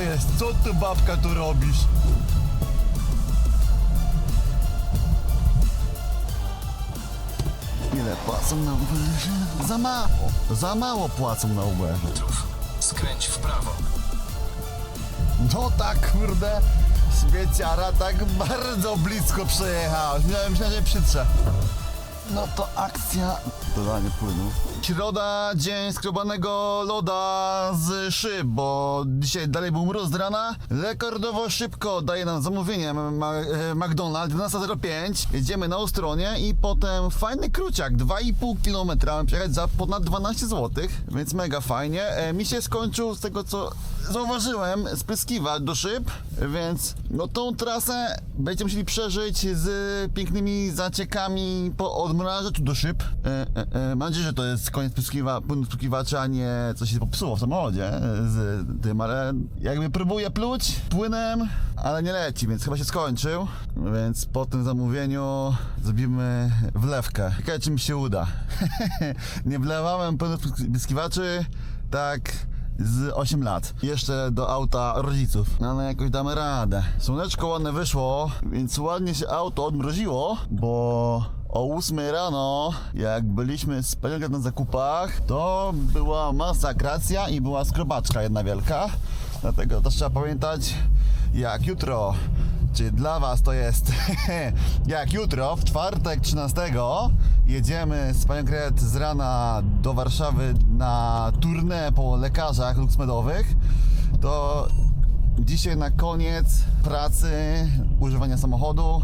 Co jest? Co ty babka tu robisz? Ile płacą na Uberze? Za mało. Za mało płacą na Uberze. Skręć w prawo. No tak, kurde. Śmieciara tak bardzo blisko przejechała. Myślałem, myślałem, że przytrze. No to akcja. Dodanie płynu. Środa, dzień skrobanego loda z szyb, bo dzisiaj dalej był mróz z rana. Rekordowo szybko daje nam zamówienie ma, e, McDonald's 12.05. Jedziemy na Ustronie i potem fajny kruciak, 2,5 km przejechać za ponad 12 zł, więc mega fajnie. E, mi się skończył z tego co zauważyłem spryskiwacz do szyb, więc no tą trasę będziecie musieli przeżyć z pięknymi zaciekami po odmrażaczu do szyb. E, e, e, mam nadzieję, że to jest koniec spryskiwa, płynu a nie coś się popsuło w samochodzie e, z tym, ale jakby próbuję pluć płynem, ale nie leci, więc chyba się skończył, więc po tym zamówieniu zrobimy wlewkę. Ciekawe czy mi się uda. nie wlewałem płynu spryskiwaczy, tak z 8 lat. Jeszcze do auta rodziców. No ale jakoś damy radę. Słoneczko ładne wyszło, więc ładnie się auto odmroziło, bo o 8 rano, jak byliśmy z na zakupach, to była masakracja i była skrobaczka jedna wielka. Dlatego też trzeba pamiętać, jak jutro czy dla Was to jest jak jutro, w czwartek 13 jedziemy z panią Kret z rana do Warszawy na tournée po lekarzach luksmedowych, to dzisiaj na koniec pracy używania samochodu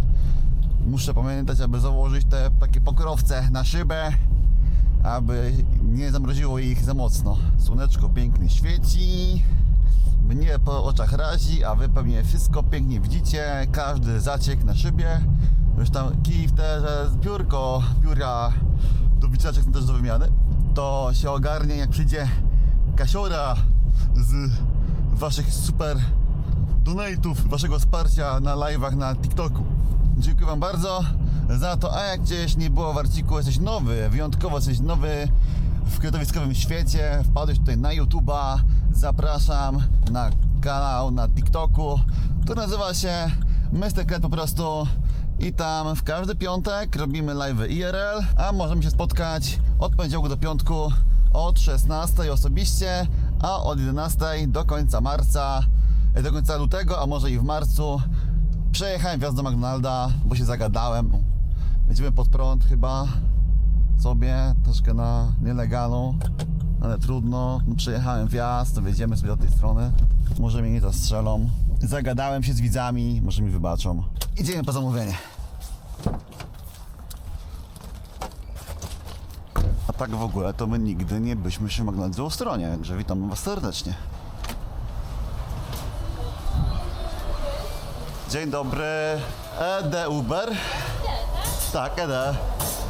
muszę pamiętać, aby założyć te takie pokrowce na szybę, aby nie zamroziło ich za mocno. Słoneczko pięknie świeci, mnie po oczach razi, a wy pewnie wszystko pięknie widzicie, każdy zaciek na szybie. Zresztą kij też biurko, biura do wycieraczek są też do wymiany. To się ogarnie jak przyjdzie kasiora z waszych super donate'ów, waszego wsparcia na live'ach na TikToku. Dziękuję wam bardzo za to, a jak gdzieś nie było w arciku, jesteś nowy, wyjątkowo jesteś nowy w kreatowiskowym świecie, wpadłeś tutaj na YouTube'a, zapraszam na kanał na TikToku, który nazywa się Mr. Kret po prostu i tam w każdy piątek robimy live IRL, a możemy się spotkać od poniedziałku do piątku od 16 osobiście, a od 11 do końca marca, e, do końca lutego, a może i w marcu przejechałem wjazd do McDonalda, bo się zagadałem. Będziemy pod prąd chyba sobie, troszkę na nielegalu, ale trudno. No, przejechałem wjazd, to wjedziemy sobie do tej strony. Może mnie nie zastrzelą. Zagadałem się z widzami, może mi wybaczą. Idziemy po zamówienie. A tak w ogóle to my nigdy nie byśmy się na drugą stronie, także witam was serdecznie. Dzień dobry. ED Uber. Tak, ED.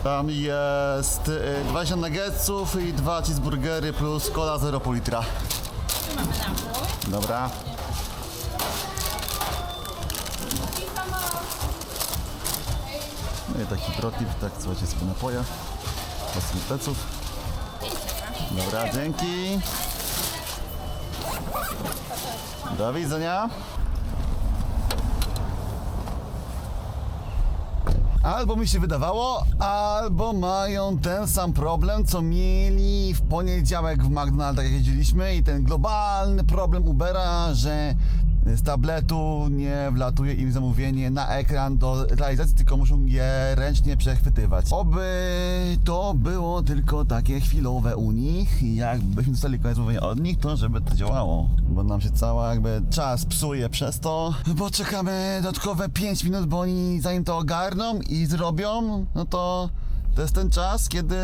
Tam jest y, 20 nuggetsów i dwa cheeseburgery plus cola 0,5 litra. Dobra. No i taki protip, tak słuchajcie sobie napoje. Od pleców. Dobra, dzięki. Do widzenia. Albo mi się wydawało, albo mają ten sam problem, co mieli w poniedziałek w McDonald's, jak jeździliśmy i ten globalny problem Ubera, że z tabletu nie wlatuje im zamówienie na ekran do realizacji, tylko muszą je ręcznie przechwytywać. Oby to było tylko takie chwilowe u nich i jakbyśmy dostali koniec zamówienia od nich, to żeby to działało, bo nam się cała jakby czas psuje przez to, bo czekamy dodatkowe 5 minut, bo oni zanim to ogarną i zrobią, no to to jest ten czas, kiedy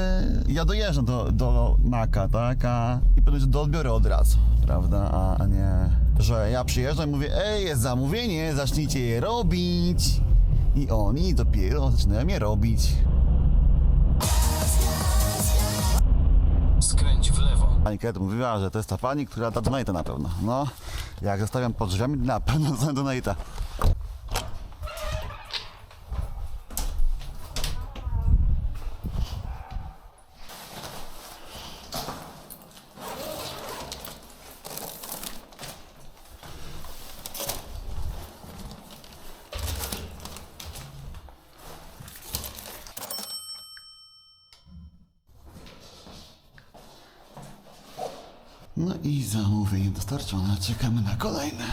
ja dojeżdżam do, do Maka, tak? A, I pewnie, że do odbioru od razu, prawda? A, a nie, że ja przyjeżdżam i mówię, ej, jest zamówienie, zacznijcie je robić. I oni dopiero zaczynają je robić. Skręć w lewo. Pani Ket mówiła, że to jest ta pani, która da donata na pewno. No, jak zostawiam pod drzwiami, na pewno dostanę donata. No i zamówienie dostarczone, czekamy na kolejne.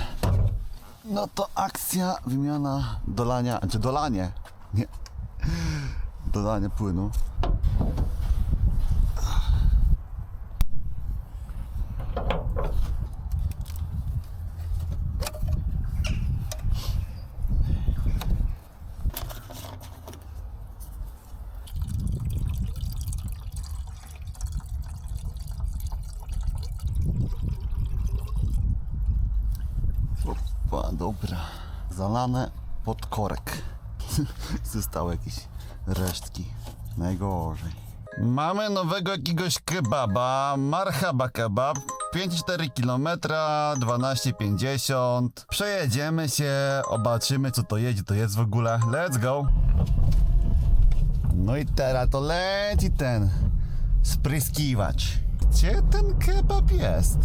No to akcja, wymiana dolania, czy dolanie, nie, dolanie płynu. Dobra. Zalane pod korek. Zostały jakieś resztki. Najgorzej. Mamy nowego jakiegoś kebaba, marhaba kebab, 5,4 km, 12,50. Przejedziemy się, zobaczymy co to jedzie, to jest w ogóle. Let's go! No i teraz to leci ten spryskiwacz. Gdzie ten kebab jest?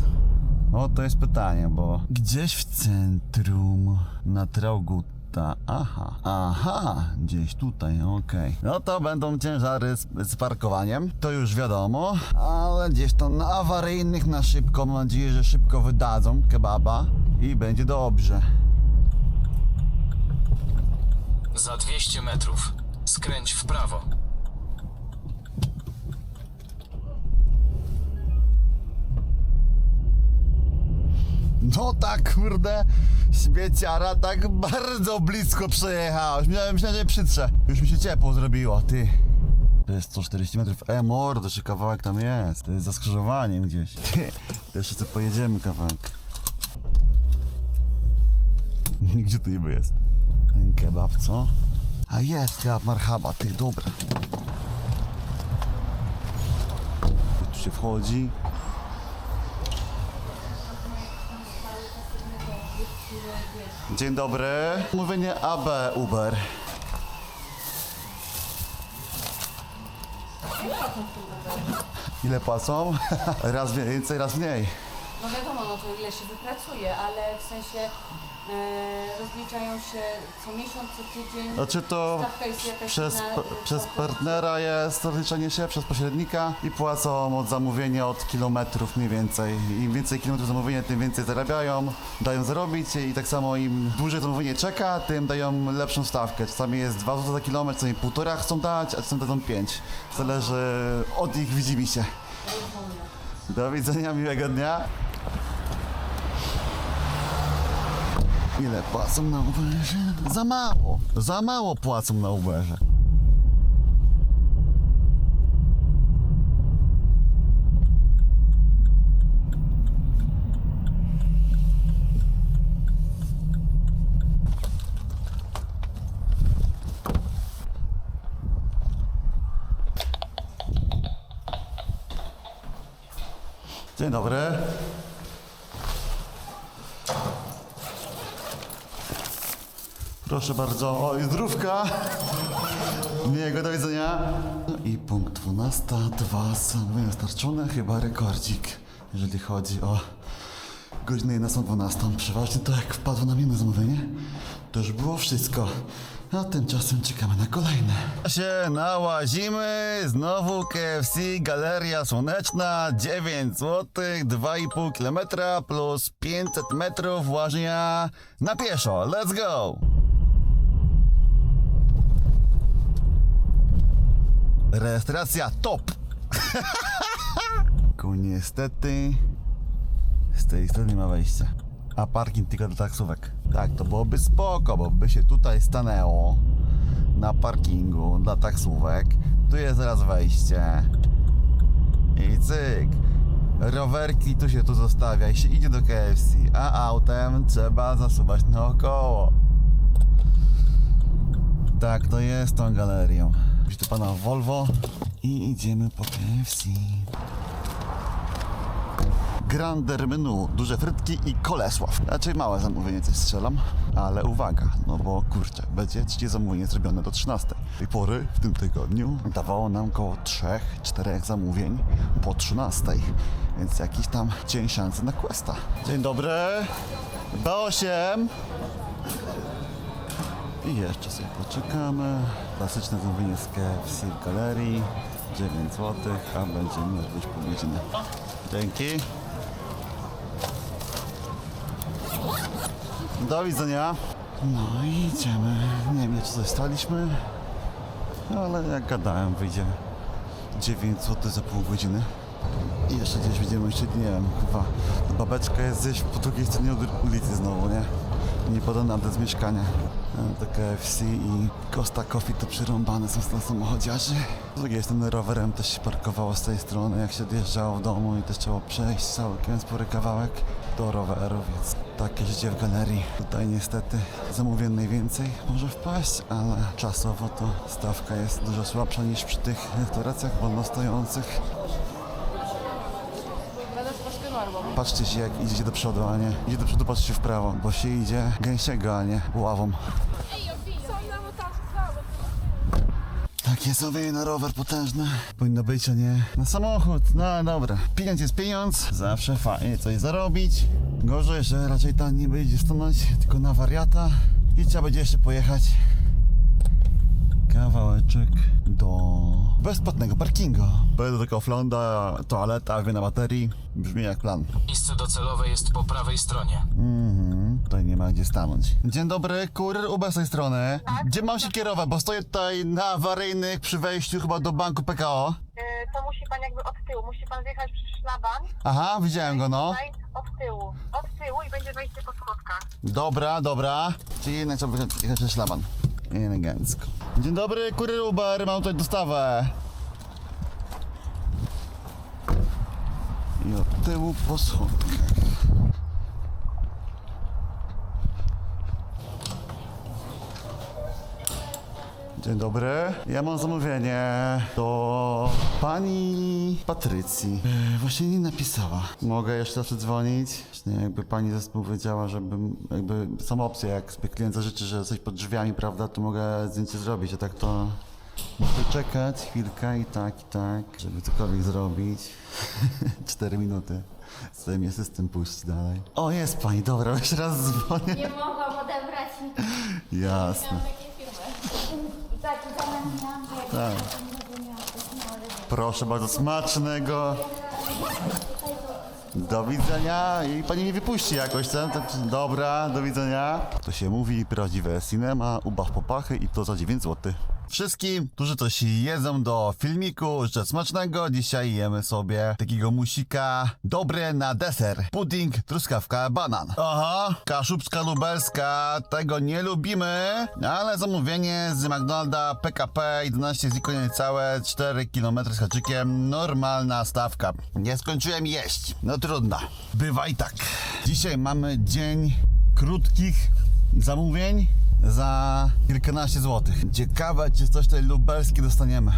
O, to jest pytanie, bo gdzieś w centrum na Trauguta. Aha, aha, gdzieś tutaj, okej. No to będą ciężary z, z parkowaniem, to już wiadomo, ale gdzieś to na awaryjnych, na szybko, mam nadzieję, że szybko wydadzą kebaba i będzie dobrze. Za 200 metrów. Skręć w prawo. No tak, kurde, śmieciara tak bardzo blisko przejechała. Myślałem, myślałem, że przytrze. Już mi się ciepło zrobiło, ty. To jest 140 metrów. E, mordo, czy kawałek tam jest. To jest za skrzyżowaniem gdzieś. To jeszcze co pojedziemy kawałek. Gdzie to niby jest? Kebab, co? A jest, kebab marhaba, ty, dobra. Tu się wchodzi. Dzień dobry. Mówienie AB Uber. Ile płacą? Raz więcej, raz mniej. No wiadomo, no to ile się wypracuje, ale w sensie e, rozliczają się co miesiąc, co tydzień. Znaczy to Stawka jest jakaś przez, p- przez partnera jest rozliczenie się, przez pośrednika i płacą od zamówienia od kilometrów mniej więcej. Im więcej kilometrów zamówienia, tym więcej zarabiają, dają zarobić i tak samo im dłużej zamówienie czeka, tym dają lepszą stawkę. Czasami jest 2 zł za kilometr, czasami półtora chcą dać, a czasami dadzą 5. Zależy od ich widzimisię. Do widzenia, miłego dnia. Ile płacą na Uberze? Za mało. Za mało płacą na Uberze. Dzień dobry. Proszę bardzo. O, i zdrówka. Miłego do widzenia. No i punkt 12, dwa zamówienia starczone, chyba rekordzik, jeżeli chodzi o godzinę 11-12. Przeważnie to jak wpadło nam jedno zamówienie, to już było wszystko. A tymczasem czekamy na kolejne. Się nałazimy, znowu KFC, Galeria Słoneczna, 9 zł, 2,5 km plus 500 metrów łażnia na pieszo. Let's go! Rejestracja top! Ku niestety z tej strony nie ma wejścia. A parking tylko do taksówek. Tak, to byłoby spoko, bo by się tutaj stanęło na parkingu dla taksówek. Tu jest zaraz wejście. I cyk. Rowerki tu się tu zostawia i się idzie do KFC, a autem trzeba zasuwać naokoło. Tak, to jest tą galerią. Widzę pana Volvo i idziemy po KFC. Grander menu, duże frytki i kolesław. Raczej małe zamówienie coś strzelam, ale uwaga, no bo kurczę, będzie trzecie zamówienie zrobione do 13. Tej pory w tym tygodniu dawało nam około 3-4 zamówień po 13, więc jakiś tam dzień szansy na questa. Dzień dobry, B8. I jeszcze sobie poczekamy. Klasyczne zamówienie z KFC w galerii, 9 zł, a będziemy robić pół godziny. Dzięki. Do widzenia. No i idziemy. Nie wiem, czy zostaliśmy, ale jak gadałem, wyjdzie 9 zł za pół godziny. I jeszcze gdzieś będziemy jeszcze, nie wiem, chyba babeczka jest gdzieś po drugiej stronie ulicy znowu, nie? Nie podany adres mieszkania. To KFC i Costa Coffee to przyrąbane są dla samochodziarzy. Z drugiej strony rowerem też się parkowało z tej strony, jak się odjeżdżało w domu i też trzeba przejść całkiem spory kawałek do roweru, więc takie życie w galerii. Tutaj niestety zamówień najwięcej może wpaść, ale czasowo to stawka jest dużo słabsza niż przy tych restauracjach wolno stojących. Patrzcie się jak idziecie do przodu, a nie idzie do przodu, patrzcie w prawo, bo się idzie gęsiego, a nie ławą. Takie sobie na rower potężny. Powinno być, a nie na samochód. No dobra. Pieniądz jest pieniądz. Zawsze fajnie coś zarobić. Gorzej, że raczej tam nie będzie stanąć, tylko na wariata. I trzeba będzie jeszcze pojechać kawałeczek do bezpłatnego parkingu. Będę tylko flonda, toaleta, wie na baterii. Brzmi jak plan. Miejsce docelowe jest po prawej stronie. Mhm, tutaj nie ma gdzie stanąć. Dzień dobry, kurier Uber z tej strony. Gdzie mam się kierować? Bo stoję tutaj na awaryjnych przy wejściu chyba do banku PKO. Y, to musi pan jakby od tyłu. Musi pan wjechać przy szlaban. Aha, widziałem go, no. Tutaj od tyłu. Od tyłu i będzie wejście po schodkach. Dobra, dobra. Czyli jednak trzeba jechać przez szlaban. Elegancko. Dzień dobry, kurier Uber, mam tutaj dostawę. I od tyłu po schodkach. Dzień dobry. Ja mam zamówienie do pani Patrycji. E, właśnie nie napisała. Mogę jeszcze raz dzwonić? Nie, jakby pani zespół wiedziała, żebym, jakby są opcje, jak sobie klient zażyczy, że coś pod drzwiami, prawda, to mogę zdjęcie zrobić, a tak to muszę czekać chwilkę i tak, i tak, żeby cokolwiek zrobić. Cztery minuty. Chce mnie system puścić dalej. O, jest pani, dobra, jeszcze raz dzwonię. Nie mogłam odebrać Jasne. firmy. I tak, nie nie Proszę bardzo, smacznego. Do widzenia i pani mnie wypuści jakoś? Tak, dobra, do widzenia. To się mówi prawdziwe cinema, ubaw popachy i to za 9 zł. Wszystkim, którzy coś jedzą do filmiku, życzę smacznego. Dzisiaj jemy sobie takiego musika dobre na deser. Pudding, truskawka, banan. Aha, kaszubska lubelska, tego nie lubimy, ale zamówienie z McDonalda PKP 11 ziko niecałe 4 km z haczykiem, normalna stawka. Nie skończyłem jeść, no trudno. Bywa i tak. Dzisiaj mamy dzień krótkich zamówień za kilkanaście złotych. Ciekawe, czy coś tutaj lubelskie dostaniemy.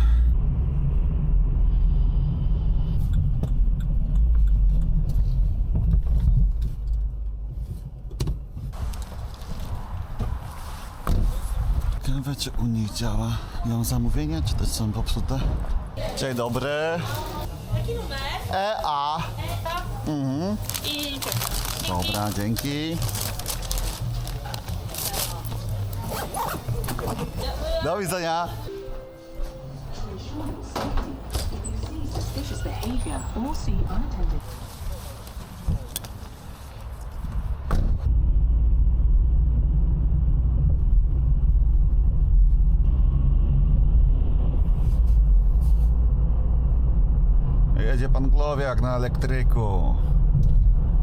Ciekawe, czy u nich działa. Mam zamówienia, czy też są popsute? Dzień dobry. Jaki numer? EA. I Dobra, dzięki. Do widzenia. Jedzie pan Głowiak na elektryku.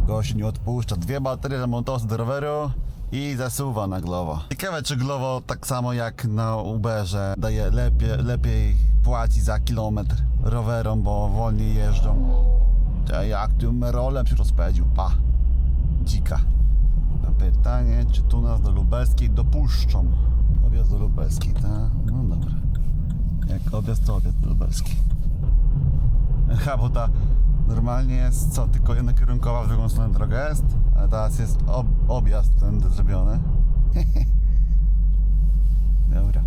Gość nie odpuszcza. Dwie baterie zamontowane do roweru i zasuwa na Glovo. Ciekawe, czy Glovo tak samo jak na Uberze daje lepiej, lepiej płaci za kilometr rowerom, bo wolniej jeżdżą. Czy jak tym rolem się rozpędził? Pa. Dzika. A pytanie, czy tu nas do Lubelskiej dopuszczą? Objazd do Lubelskiej, tak? No dobra. Jak objazd, to objazd do Lubelskiej. Ha, bo ta normalnie jest co, tylko jedna kierunkowa w drugą stronę droga jest, a teraz jest ob objazd ten zrobiony. Dobra.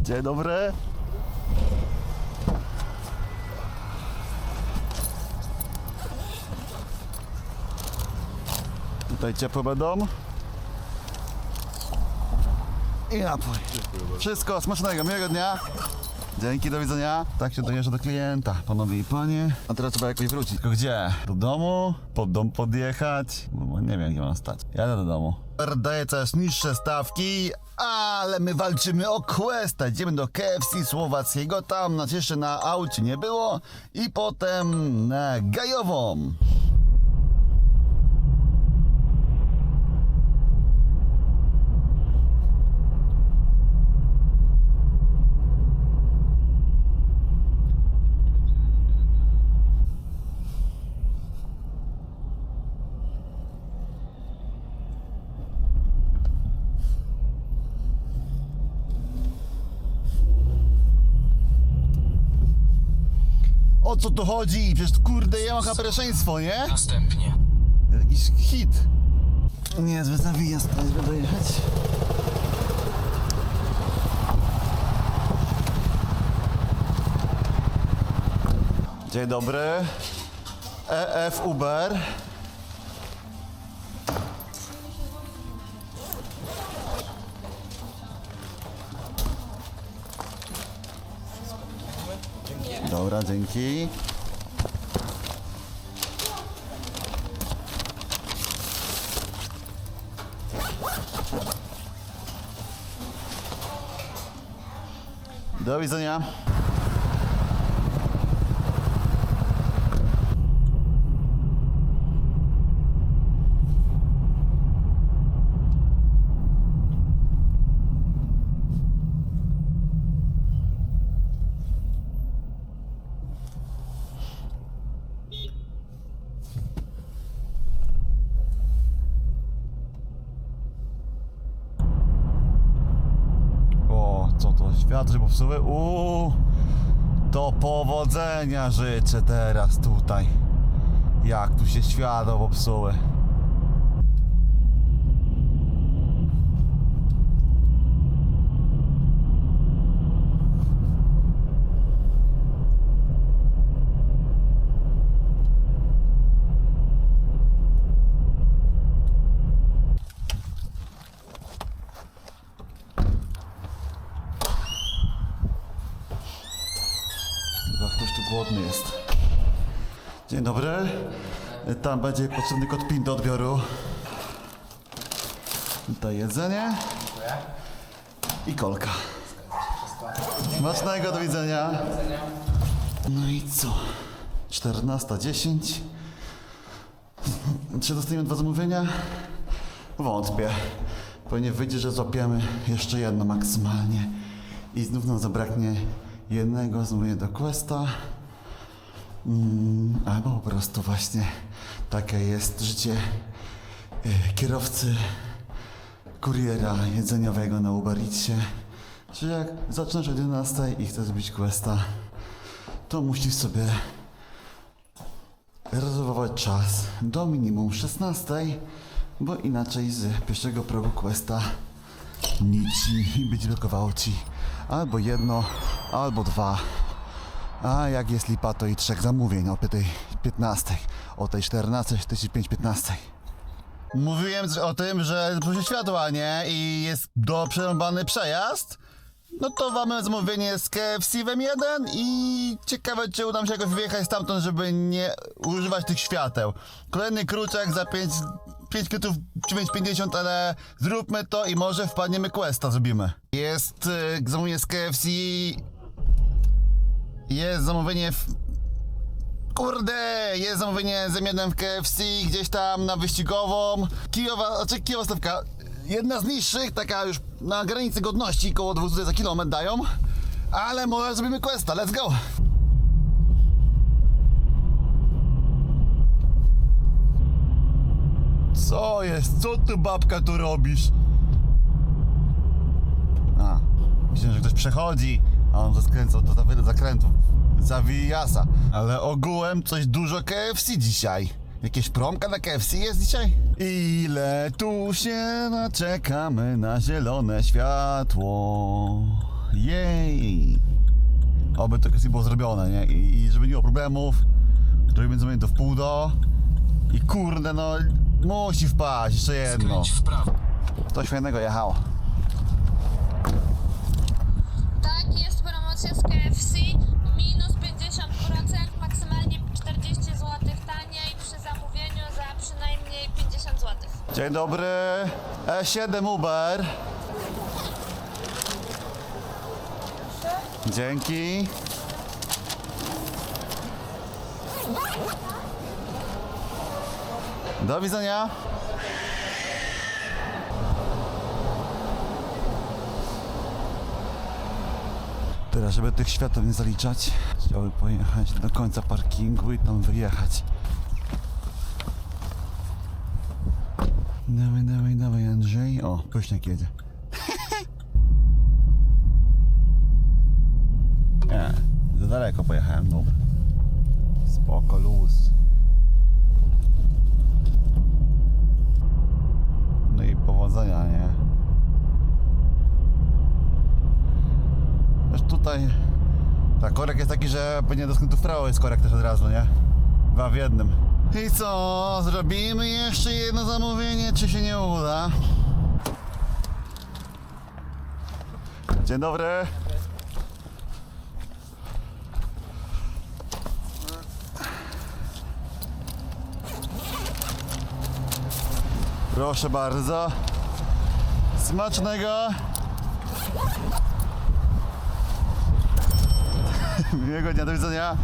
Dzień dobry. Tutaj ciepłe będą. I napój. Wszystko smacznego, miłego dnia. Dzięki, do widzenia. Tak się dojeżdża do klienta, panowie i panie. A teraz trzeba jakoś wrócić. Tylko gdzie? Do domu? Pod dom podjechać? Bo nie wiem, gdzie mam stać. Jadę do domu. Daje coraz niższe stawki, ale my walczymy o Questa. Idziemy do KFC słowackiego, tam nas jeszcze na aucie nie było. I potem na Gajową. O co tu chodzi? Przecież kurde, ja mam pierwszeństwo, nie? Następnie. Jakiś hit. Niezły zawijas, niezły dojechać. Dzień dobry. EF Uber. Dobra, dzięki. Do widzenia. Świat, że popsuły? Uuu, to powodzenia życzę teraz tutaj. Jak tu się światło popsuły. Chyba ktoś tu głodny jest. Dzień dobry. Tam będzie potrzebny kod PIN do odbioru. Tutaj jedzenie. I kolka. Smacznego, do widzenia. No i co? 14.10. Czy dostaniemy dwa zamówienia? Wątpię. Pewnie wyjdzie, że złapiemy jeszcze jedno maksymalnie. I znów nam zabraknie jednego zamówienia do Questa. Mm, albo po prostu właśnie takie jest życie e, kierowcy kuriera jedzeniowego na Uber Eatsie. Że jak zaczynasz o 11 i chcesz zrobić Questa, to musisz sobie rezerwować czas do minimum 16, bo inaczej z pierwszego progu Questa nic ci będzie blokowało ci albo jedno, albo dwa. A jak jest lipa, to i trzech zamówień o tej 15, o tej 14, tej 5, 15. Mówiłem o tym, że proszę światła, nie? I jest do przerąbany przejazd. No to mamy zamówienie z KFC w M1 i ciekawe, czy uda mi się jakoś wyjechać stamtąd, żeby nie używać tych świateł. Kolejny kruczek za 5, 5 kwiatów 9,50, ale zróbmy to i może wpadniemy Questa zrobimy. Jest y, zamówienie z KFC. Jest zamówienie w... Kurde, jest zamówienie z M1 w KFC gdzieś tam na wyścigową. Kijowa, znaczy kijowa stawka. Jedna z niższych, taka już na granicy godności, koło 200 za kilometr dają. Ale może zrobimy questa, let's go! Co jest? Co ty babka tu robisz? A, myślę, że ktoś przechodzi, a on zaskręcał do za wiele zakrętów. Zawijasa. Ale ogółem coś dużo KFC dzisiaj. Jakieś promka na KFC jest dzisiaj? Ile tu się naczekamy na zielone światło. Jej. Oby to KFC było zrobione, nie? I, i żeby nie było problemów. Robimy zamówienie do wpół do. I kurde, no musi wpaść jeszcze jedno. W. Coś fajnego jechało. Promocja z KFC minus 50%, maksymalnie 40 zł taniej przy zamówieniu za przynajmniej 50 zł. Dzień dobry. E7 Uber. Dzięki. Do widzenia. Teraz, żeby tych światów nie zaliczać, chciałbym pojechać do końca parkingu i tam wyjechać. Dawaj, dawaj, dawaj Andrzej. O, kośniak jedzie. Nie, za daleko pojechałem, dobra. Spoko, luz. No i powodzenia, nie? Wiesz, tutaj... Tak, korek jest taki, że pewnie do skrętu prawo jest korek też od razu, nie? Dwa w jednym. I co? Zrobimy jeszcze jedno zamówienie, czy się nie uda? Dzień dobry. Proszę bardzo. Smacznego. Miłego dnia, do widzenia.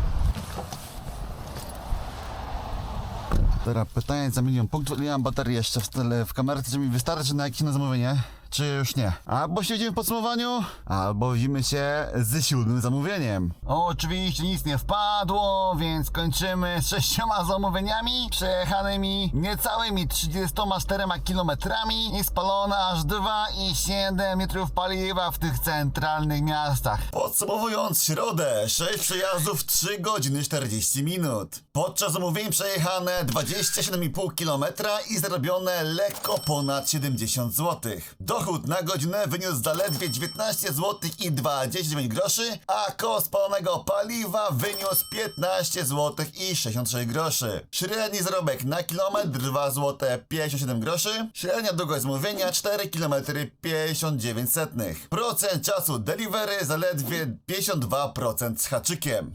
Teraz pytanie za milion punktów. Ile mam baterii jeszcze w, tele, w kamerce? Czy mi wystarczy na jakieś zamówienie? Czy już nie? Albo się widzimy w podsumowaniu, albo widzimy się ze siódmym zamówieniem. Oczywiście nic nie wpadło, więc kończymy z sześcioma zamówieniami przejechanymi niecałymi 34 kilometrami i spalone aż 2,7 litrów paliwa w tych centralnych miastach. Podsumowując środę, 6 przejazdów 3 godziny 40 minut. Podczas zamówień przejechane 27,5 km i zarobione lekko ponad 70 zł. Dochód na godzinę wyniósł zaledwie 19 zł i 29 groszy, a koszt spalonego paliwa wyniósł 15 zł i 66 groszy. Średni zarobek na kilometr 2 zł 57 groszy, średnia długość zamówienia 4 km 59 setnych. Procent czasu delivery zaledwie 52% z haczykiem.